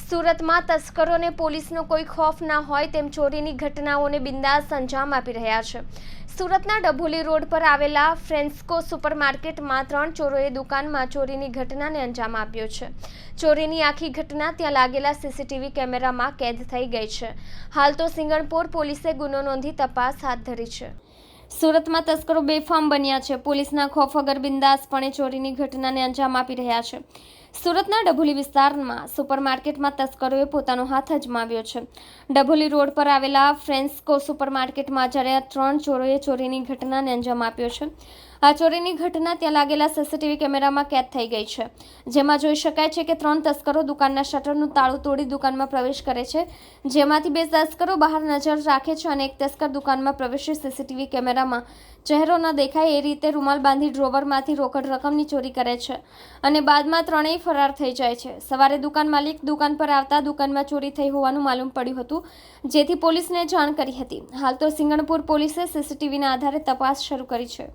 સુરતમાં તસ્કરોને પોલીસનો કોઈ ખોફ ના હોય તેમ ચોરીની ઘટનાઓને બિંદાસ અંજામ આપી રહ્યા છે. સુરતના ડભોલી રોડ પર આવેલા ફ્રેન્સ્કો સુપરમાર્કેટમાં ત્રણ ચોરોએ દુકાનમાં ચોરીની ઘટનાને અંજામ આપ્યો છે. ચોરીની આખી ઘટના ત્યાં લાગેલા સીસીટીવી કેમેરામાં કેદ થઈ ગઈ છે. હાલ તો સિંગણપોર પોલીસે ગુનો નોંધી તપાસ હાથ ધરી છે. સુરતમાં તસ્કરો બેફામ બન્યા છે. પોલીસના ખોફ વગર બિંદાસપણે ચોરીની ઘટનાને અંજામ આપી રહ્યા છે. સુરતના ડભોલી વિસ્તારમાં સુપરમાર્કેટમાં તસ્કરોએ પોતાનો હાથ અજમાવ્યો છે. ડભોલી રોડ પર આવેલા ફ્રેન્સકો સુપરમાર્કેટમાં જ્યારે ત્રણ ચોરોએ ચોરીની ઘટનાને અંજામ આપ્યો છે. આ ચોરીની ઘટના ત્યાં લાગેલા સીસીટીવી કેમેરામાં કેદ થઈ ગઈ છે. જેમાં જોઈ શકાય છે કે ત્રણ તસ્કરો દુકાનના શટરનું તાળું તોડી દુકાનમાં પ્રવેશ કરે છે. જેમાંથી બે તસ્કરો બહાર નજર રાખે છે અને એક તસ્કર દુકાનમાં પ્રવેશી સીસીટીવી કેમેરામાં ચહેરો ન દેખાય એ રીતે રૂમાલ બાંધી ડ્રોવરમાંથી રોકડ રકમની ચોરી કરે છે અને બાદમાં ત્રણેય ફરાર થઈ જાય છે. સવારે દુકાન માલિક દુકાન પર આવતા દુકાનમાં ચોરી થઈ હોવાનું માલુમ પડ્યું હતું, જેથી પોલીસને જાણ કરી હતી. હાલ તો સિંગણપુર પોલીસે સીસીટીવીના આધારે તપાસ શરૂ કરી છે.